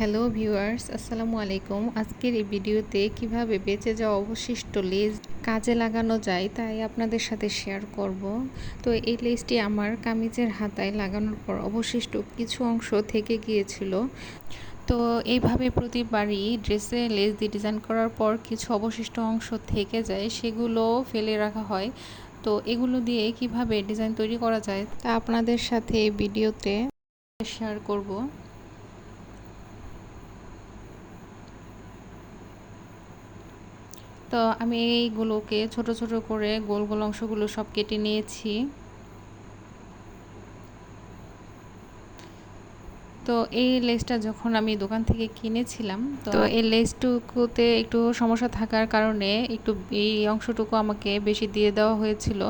Hello viewers, আসসালামু আলাইকুম। আজকের এই ভিডিওতে কীভাবে বেঁচে যাওয়া অবশিষ্ট লেজ কাজে লাগানো যায় তাই আপনাদের সাথে শেয়ার করব। তো এই লেজটি আমার কামিজের হাতায় লাগানোর পর অবশিষ্ট কিছু অংশ থেকে গিয়েছিল। তো এইভাবে প্রতিবারই ড্রেসে লেস দিয়ে ডিজাইন করার পর কিছু অবশিষ্ট অংশ থেকে যায়, সেগুলো ফেলে রাখা হয়। তো এগুলো দিয়ে কীভাবে ডিজাইন তৈরি করা যায় তা আপনাদের সাথে এই ভিডিওতে শেয়ার করব। তো আমি এইগুলোকে ছোট ছোট করে গোল গোল অংশগুলো সব কেটে নিয়েছি। তো এই লেসটা যখন আমি দোকান থেকে কিনেছিলাম তো এই লেসটুকুতে একটু সমস্যা থাকার কারণে একটু এই অংশটুকু আমাকে বেশি দিয়ে দেওয়া হয়েছিল।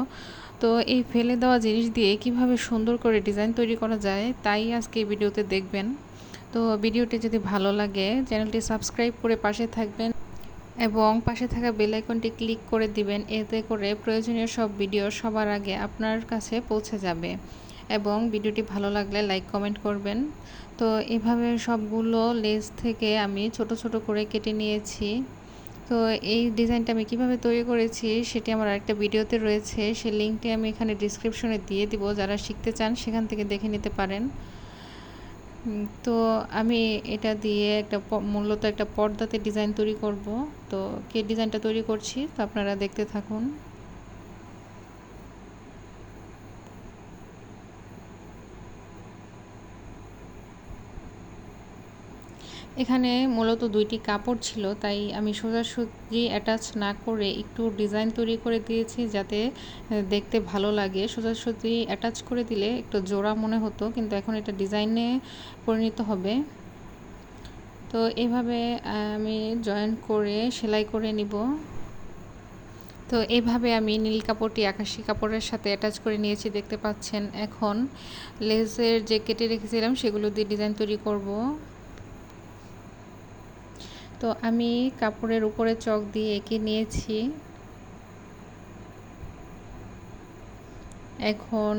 তো এই ফেলে দেওয়া জিনিস দিয়ে কীভাবে সুন্দর করে ডিজাইন তৈরি করা যায় তাই আজকে এই ভিডিওতে দেখবেন। তো ভিডিওটি যদি ভালো লাগে চ্যানেলটি সাবস্ক্রাইব করে পাশে থাকবেন। এবং পাশে থাকা বেল আইকনটি ক্লিক করে দিবেন। এতে করে প্রয়োজনীয় সব ভিডিও সবার আগে আপনার কাছে পৌঁছে যাবে এবং ভিডিওটি ভালো লাগলে লাইক কমেন্ট করবেন। তো এভাবে সবগুলো লেস থেকে আমি ছোট ছোট করে কেটে নিয়েছি। তো এই ডিজাইনটা আমি কীভাবে তৈরি করেছি সেটি আমার আরেকটা ভিডিওতে রয়েছে। সেই লিঙ্কটি আমি এখানে ডিসক্রিপশনে দিয়ে দিব। যারা শিখতে চান সেখান থেকে দেখে নিতে পারেন। তো আমি এটা দিয়ে একটা মূলত একটা পর্দাতে ডিজাইন তৈরি করব। তো কে ডিজাইনটা তৈরি করছি তো আপনারা দেখতে থাকুন। এখানে মূলত দুইটি কাপড় ছিল, তাই আমি সোজাসুজি অ্যাটাচ না করে একটু ডিজাইন তৈরি করে দিয়েছি যাতে দেখতে ভালো লাগে। সোজাসুজি অ্যাটাচ করে দিলে একটু জোড়া মনে হতো, কিন্তু এখন এটা ডিজাইনে পরিণত হবে। তো এভাবে আমি জয়েন করে সেলাই করে নিব। তো এভাবে আমি নীল কাপড়টি আকাশি কাপড়ের সাথে অ্যাটাচ করে নিয়েছি, দেখতে পাচ্ছেন। এখন লেসের যে কেটে রেখেছিলাম, সেগুলো দিয়ে ডিজাইন তৈরি করব। তো আমি কাপড়ের উপরে চক দিয়ে এঁকে নিয়েছি। এখন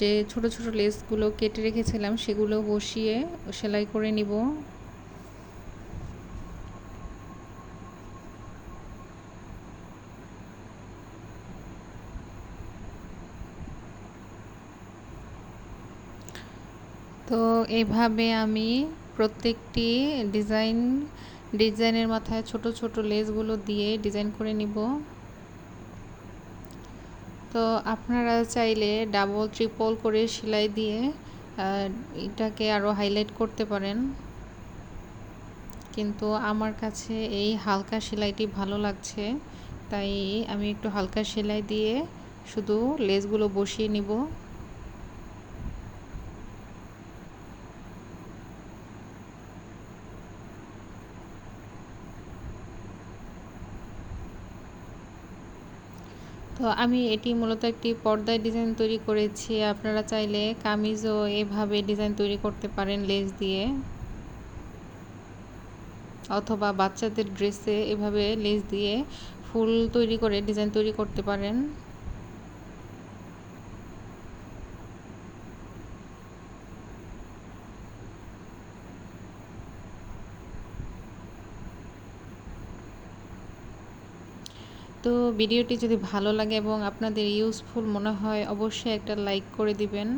যে ছোট ছোট লেসগুলো কেটে রেখেছিলাম সেগুলো বসিয়ে সেলাই করে নিব। তো এভাবে আমি প্রত্যেকটি ডিজাইন ডিজাইনের মাথায় ছোট ছোট লেসগুলো দিয়ে ডিজাইন করে নিব। তো আপনারা চাইলে ডাবল, ট্রিপল করে সেলাই দিয়ে এটাকে আরও হাইলাইট করতে পারেন। কিন্তু আমার কাছে এই হালকা সেলাইটি ভালো লাগছে, তাই আমি একটু হালকা সেলাই দিয়ে শুধু লেসগুলো বসিয়ে নিব। তো আমি এটি মূলত একটি পর্দায় ডিজাইন তৈরি করেছি। আপনারা চাইলে কামিজও এভাবে ডিজাইন তৈরি করতে পারেন লেস দিয়ে। অথবা বাচ্চাদের ড্রেসে এভাবে লেস দিয়ে ফুল তৈরি করে ডিজাইন তৈরি করতে পারেন। তো ভিডিওটি যদি ভালো লাগে এবং আপনাদের ইউজফুল মনে হয়, অবশ্যই একটা লাইক করে দিবেন।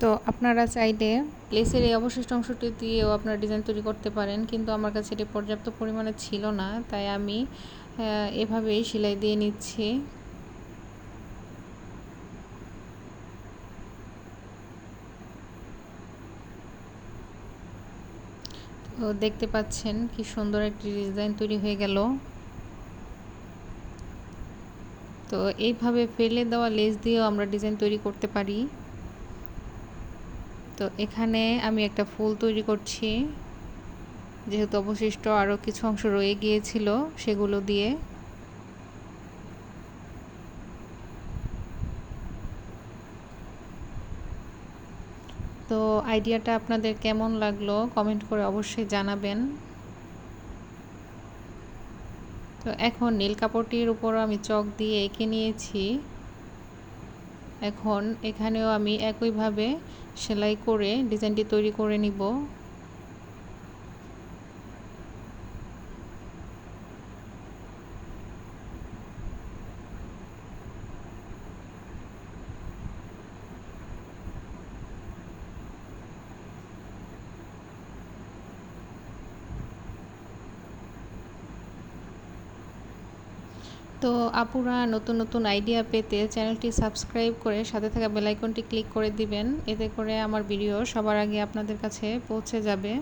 তো আপনারা চাইলে লেসের এই অবশিষ্ট অংশটি দিয়েও আপনারা ডিজাইন তৈরি করতে পারেন, কিন্তু আমার কাছে এটি পর্যাপ্ত পরিমাণে ছিল না, তাই আমি এভাবেই সেলাই দিয়ে নিচ্ছি। তো দেখতে পাচ্ছেন কি সুন্দর একটি ডিজাইন তৈরি হয়ে গেল। তো এইভাবে ফেলে দেওয়া লেস দিয়েও আমরা ডিজাইন তৈরি করতে পারি। তো এখানে আমি একটা ফুল তৈরি করছি। যেহেতু অবশিষ্ট আরও কিছু অংশ রয়ে গিয়েছিল সেগুলো দিয়ে। তো আইডিয়াটা আপনাদের কেমন লাগল কমেন্ট করে অবশ্যই জানাবেন। তো এখন নীল কাপড়টির উপর আমি চক দিয়ে এঁকে নিয়েছি। এখন এখানেও আমি একইভাবে সেলাই করে ডিজাইনটি তৈরি করে নিব। তো আপুরা নতুন নতুন আইডিয়া পেতে চ্যানেলটি সাবস্ক্রাইব করে সাথে থাকা বেলাইকনটি ক্লিক করে দিবেন। এতে করে আমার ভিডিও সবার আগে আপনাদের কাছে পৌঁছে যাবে।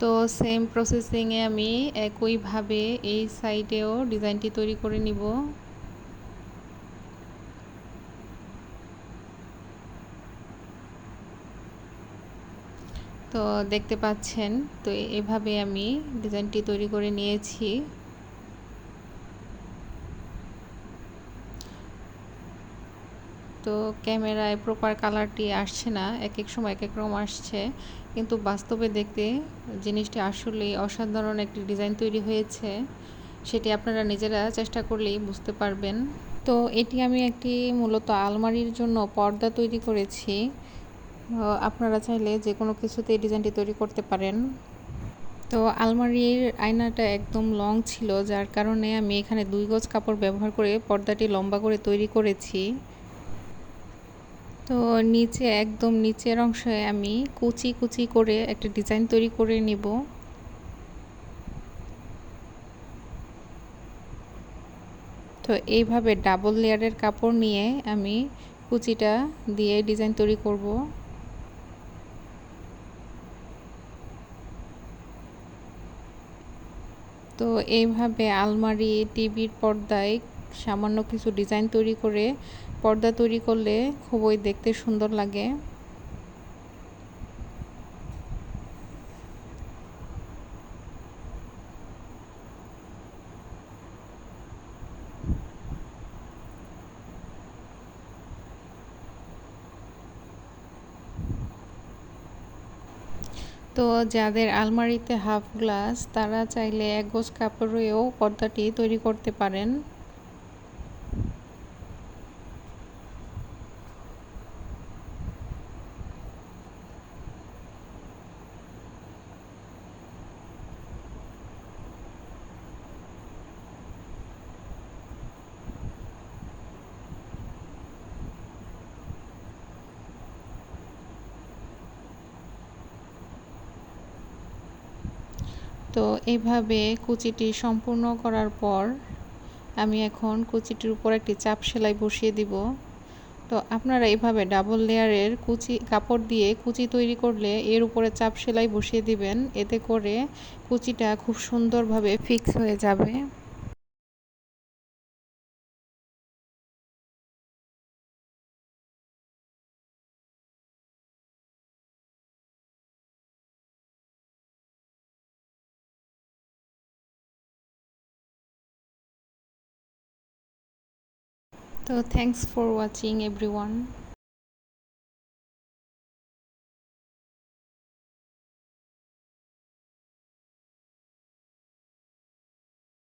তো সেম প্রসেসিংয়ে আমি একইভাবে এই সাইডেও ডিজাইনটি তৈরি করে নিব। তো দেখতে পাচ্ছেন, তো এভাবে আমি ডিজাইনটি তৈরি করে নিয়েছি। তো ক্যামেরায় প্রপার কালারটি আসছে না এক এক সময় এক এক রকম আসছে, কিন্তু বাস্তবে দেখতে জিনিসটি আসলেই অসাধারণ একটি ডিজাইন তৈরি হয়েছে, সেটি আপনারা নিজেরা চেষ্টা করলেই বুঝতে পারবেন। তো এটি আমি একটি মূলত আলমারির জন্য পর্দা তৈরি করেছি আপনারা চাইলে যে কোনো কিছুতে ডিজাইনটি তৈরি করতে পারেন। তো আলমারির আয়নাটা একদম লং ছিল, যার কারণে আমি এখানে দুই গজ কাপড় ব্যবহার করে পর্দাটি লম্বা করে তৈরি করেছি। তো নিচে, একদম নিচের অংশে আমি কুচি কুচি করে একটা ডিজাইন তৈরি করে নিব। তো এইভাবে ডাবল লেয়ারের কাপড় নিয়ে আমি কুচিটা দিয়ে ডিজাইন তৈরি করব। তো এইভাবে আলমারি, টিভির পর্দায় সামান্য কিছু ডিজাইন তৈরি করে পর্দা তৈরি করলে খুবই দেখতে সুন্দর লাগে। তো যাদের আলমারিতে হাফ গ্লাস তারা চাইলে এক গোছ কাপড়েও পর্দাটি তৈরি করতে পারেন। তো এইভাবে কুচিটি সম্পূর্ণ করার পর আমি এখন কুচিটির উপর একটি চাপ সেলাই বসিয়ে দিব। তো আপনারা এভাবে ডাবল লেয়ারের কুচি, কাপড় দিয়ে কুচি তৈরি করলে এর উপরে চাপ সেলাই বসিয়ে দিবেন। এতে করে কুচিটা খুব সুন্দরভাবে ফিক্স হয়ে যাবে। So thanks for watching everyone